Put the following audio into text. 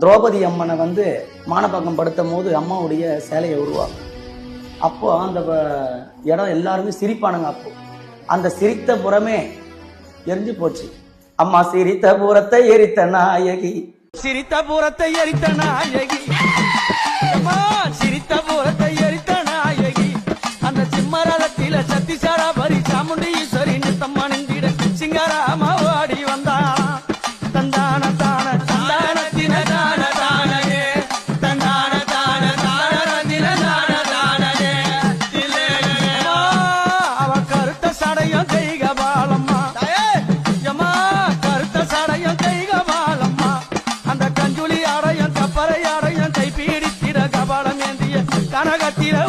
திரௌபதி அம்மனை வந்து மானபாக்கம் படுத்தும் போது அம்மாவுடைய சேலையை உருவாக்கும். அப்போ அந்த இடம் எல்லாருமே சிரிப்பானுங்க அப்போ. அந்த சிரித்த புறமே எரிஞ்சு போச்சு. அம்மா சிரித்த புறத்தை எரித்த நாயகி. சிரித்த புறத்தை எரித்த நாயகி. சிரித்த புறத்தை எரித்த நாயகி. அந்த சிம்மரதத்தில சத்திசாரா பரி சாமுண்டீஸ்வரி நித்தம்மா நின்றிட சிங்காராமா ஓடி வந்தா தந்தானதான் உலகத்தில